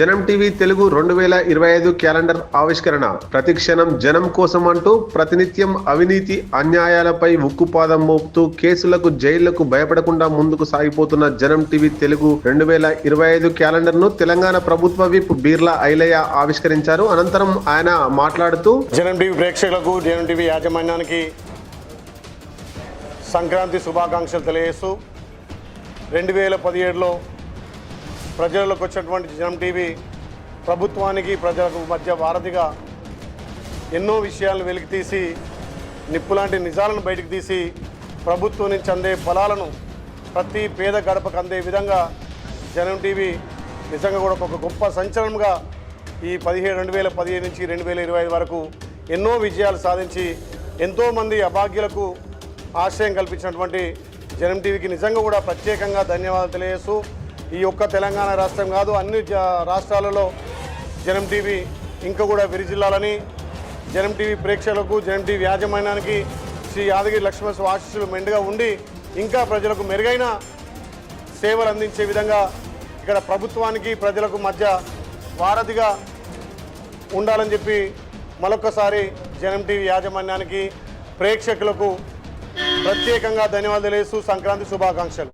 జనం టీవీ తెలుగు రెండు వేల ఇరవై ఐదు క్యాలెండర్ ఆవిష్కరణ. ప్రతి క్షణం జనం కోసం అంటూ ప్రతినిత్యం అవినీతి అన్యాయాలపై ఉక్కుపాదం మోపుతూ కేసులకు జైళ్ళకు భయపడకుండా ముందుకు సాగిపోతున్న జనం టీవీ తెలుగు రెండు వేల ఇరవై ఐదు క్యాలెండర్ను తెలంగాణ ప్రభుత్వ విప్ బీర్లా ఐలయ్య ఆవిష్కరించారు. అనంతరం ఆయన మాట్లాడుతూ జనం టీవీ ప్రేక్షకులకు జనం టీవీ యాజమాన్యానికి సంక్రాంతి శుభాకాంక్షలు తెలియజేస్తూ రెండు వేల పదిహేడులో ప్రజలకు వచ్చినటువంటి జనం టీవీ ప్రభుత్వానికి ప్రజలకు మధ్య వారధిగా ఎన్నో విషయాలను వెలికితీసి నిప్పులాంటి నిజాలను బయటకు తీసి ప్రభుత్వం నుంచి అందే ఫలాలను ప్రతి పేద గడపకు అందే విధంగా జనం టీవీ నిజంగా కూడా ఒక గొప్ప సంచలనంగా ఈ పదిహేడు రెండు వేల పదిహేను నుంచి రెండు వేల ఇరవై ఐదు వరకు ఎన్నో విజయాలు సాధించి ఎంతోమంది అభాగ్యులకు ఆశ్రయం కల్పించినటువంటి జనం టీవీకి నిజంగా కూడా ప్రత్యేకంగా ధన్యవాదాలు తెలియజేస్తూ ఈ ఒక్క తెలంగాణ రాష్ట్రం కాదు అన్ని రాష్ట్రాలలో జనం టీవీ ఇంకా కూడా విరిజిల్లాలని జనం టీవీ ప్రేక్షకులకు జనం టీవీ యాజమాన్యానికి శ్రీ యాదగిరి లక్ష్మణ ఆశీస్సులు మెండుగా ఉండి ఇంకా ప్రజలకు మెరుగైన సేవలు అందించే విధంగా ఇక్కడ ప్రభుత్వానికి ప్రజలకు మధ్య వారధిగా ఉండాలని చెప్పి మరొకసారి జనం టీవీ యాజమాన్యానికి ప్రేక్షకులకు ప్రత్యేకంగా ధన్యవాదాలు తెలియజేస్తూ సంక్రాంతి శుభాకాంక్షలు.